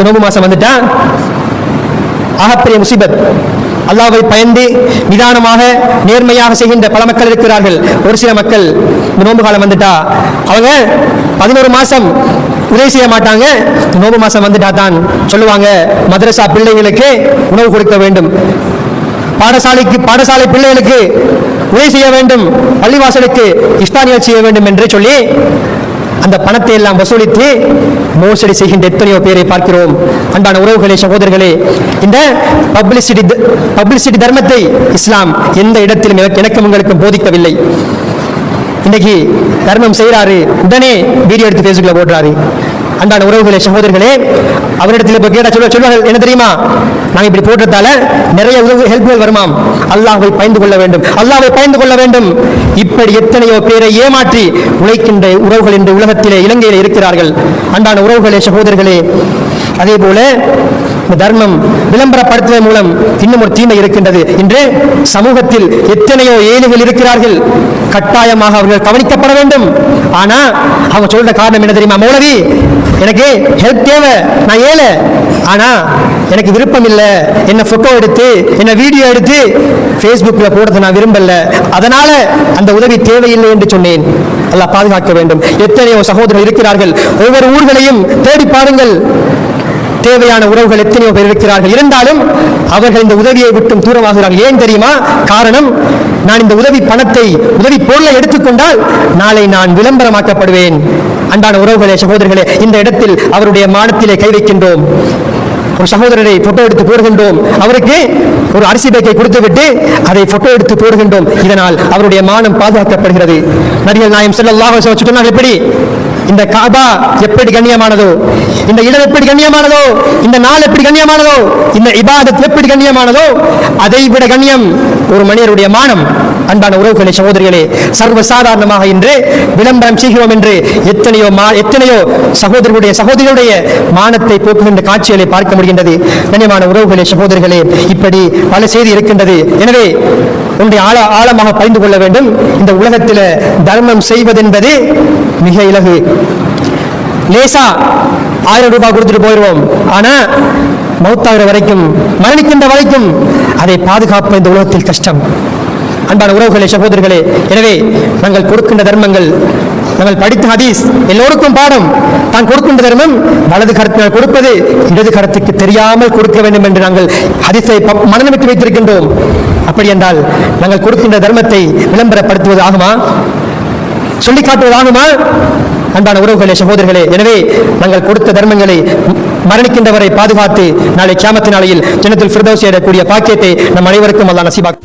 இந்த நோம்பு மாசம் வந்துட்டா? ஆகப்பெரிய முசிபத். அல்லாவை பயந்து நிதானமாக நேர்மையாக செய்கின்ற பல மக்கள் இருக்கிறார்கள். ஒரு சில மக்கள் இந்த நோன்பு காலம் வந்துட்டா? அவங்க பதினோரு மாசம் உதவி செய்ய மாட்டாங்க. நோம்பு மாசம் வந்துட்டா தான் சொல்லுவாங்க மதரசா பிள்ளைகளுக்கு உணவு கொடுக்க வேண்டும். பாடசாலைக்கு பாடசாலை பிள்ளைகளுக்கு உதவி செய்ய வேண்டும். பள்ளிவாசலுக்கு இஸ்தானியல் செய்ய வேண்டும் என்று சொல்லி அந்த பணத்தை எல்லாம் வசூலித்து மோசடி செய்கின்ற எத்தனையோ பேரை பார்க்கிறோம். அன்பான உறவுகளே சகோதரர்களே இந்த பப்ளிசிட்டி பப்ளிசிட்டி தர்மத்தை இஸ்லாம் எந்த இடத்திலும் எனக்கும் உங்களுக்கும் போதிக்கவில்லை. இன்னைக்கு தர்மம் செய்கிறாரு உடனே வீடியோ எடுத்து ஃபேஸ்புக்கில் போடுறாரு. அன்பான உறவுகளே சகோதரர்களே அவரிடத்தில் இப்போ கேட்டால் சொல்ல சொல்வார்கள் என்ன தெரியுமா? நாங்கள் இப்படி போட்டதால நிறைய உதவு ஹெல்ப்புகள் வருமாம். அல்லாஹை பயந்து கொள்ள வேண்டும். அல்லாஹை பயந்து கொள்ள வேண்டும். இப்படி எத்தனையோ பேரை ஏமாற்றி உழைக்கின்ற உறவுகள் இன்று உலகத்திலே இலங்கையில் இருக்கிறார்கள். அன்பான உறவுகளே சகோதரர்களே அதே போல தர்மம் விளம்பரப்படுத்துவதன் மூலம் இன்னும் ஒரு தீமை இருக்கின்றது இன்று சமூகத்தில் எத்தனையோ ஏழைகள் இருக்கிறார்கள். கட்டாயமாக அவர்கள் கவனிக்கப்பட வேண்டும். ஆனா அவங்க சொல்ற காரணம் என்ன தெரியுமா மௌலவி? எனக்கு ஹெல்ப் தேவை நான் ஏழை. ஆனா எனக்கு விருப்பம் இல்லை. என்ன போட்டோ எடுத்து என்ன வீடியோ எடுத்து ஃபேஸ்புக்கில் போடுறதை நான் விரும்பல. அதனால அந்த உதவி தேவையில்லை என்று சொன்னேன். எல்லாம் பாதுகாக்க வேண்டும். எத்தனையோ சகோதரர்கள் இருக்கிறார்கள். ஒவ்வொரு ஊர்களையும் தேடி பாருங்கள். தேவையான உறவுகள் எத்தனையோ பேர் இருக்கிறார்கள். இருந்தாலும் அவர்கள் இந்த உதவியை விட்டும் தூரமாகிறார்கள். ஏன் தெரியுமா? காரணம் நான் இந்த உதவி பணத்தை உதவி பொருளை எடுத்துக்கொண்டால் நாளை நான் விளம்பரமாக்கப்படுவேன். அன்பான உறவுகளே சகோதரர்களே இந்த இடத்தில் அவருடைய மானத்திலே கை வைக்கின்றோம். ஒரு சகோதரரை போட்டோ எடுத்து போடுகின்றோம். அவருக்கு ஒரு அரிசி பேக்கை கொடுத்துவிட்டு அதை போட்டோ எடுத்து போடுகின்றோம். இதனால் அவருடைய மானம் பாதுகாக்கப்படுகிறது. நடிகர் நாயம் ஸல்லல்லாஹு அலைஹி எப்படி? இந்த காபா எப்படி கண்ணியமானதோ? இந்த இடம் எப்படி கண்ணியமானதோ? இந்த நாள் எப்படி கண்ணியமானதோ? இந்த இபாதத் எப்படி கண்ணியமானதோ? அதை விட கண்ணியம் ஒரு மனிதருடைய மானம். அன்பான உறவுகளை சகோதரிகளே சர்வ சாதாரணமாக இன்று விளம்பரம் செய்கிறோம் என்று எத்தனையோ மா எத்தனையோ சகோதரர்களுடைய சகோதரிகளுடைய மானத்தை போக்குகின்ற காட்சிகளை பார்க்க முடிகின்றது. கண்ணியமான உறவுகளே சகோதரிகளே இப்படி பல செய்தி இருக்கின்றது. எனவே ஒன்றை ஆழ ஆழமாக பறிந்து கொள்ள வேண்டும். இந்த உலகத்தில் தர்மம் செய்வதென்பது மிக இலகு. லேசா ஆயிரம் ரூபாய் கொடுத்துட்டு போயிடுவோம் ஆனா மௌத்தாகிற வரைக்கும் மரணிக்கின்ற வரைக்கும் அதை பாதுகாப்பு இந்த உலகத்தில் கஷ்டம். அன்பான உறவுகளே சகோதரர்களே எனவே நாங்கள் கொடுக்கின்ற தர்மங்கள் நாங்கள் படித்த ஹதீஸ் எல்லோருக்கும் பாடம். தான் கொடுக்கின்ற தர்மம் வலது கரத்தினால் கொடுப்பது இடது கரத்துக்கு தெரியாமல் கொடுக்க வேண்டும் என்று நாங்கள் ஹதீஸை மனநமிட்டு வைத்திருக்கின்றோம். அப்படி என்றால் நாங்கள் கொடுக்கின்ற தர்மத்தை விளம்பரப்படுத்துவது ஆகுமா? சொல்லி காட்டுவதாகுமா அன்பான உறவுகளே சகோதரர்களே எனவே நாங்கள் கொடுத்த தர்மங்களை மரணிக்கின்றவரை பாதுகாத்து நாளை கியாமத்து நாளையில் ஜன்னத்துல் ஃபிர்தௌஸ் ஏறக்கூடிய பாக்கியத்தை நம் அனைவருக்கும் அல்லாஹ் நசீபாக்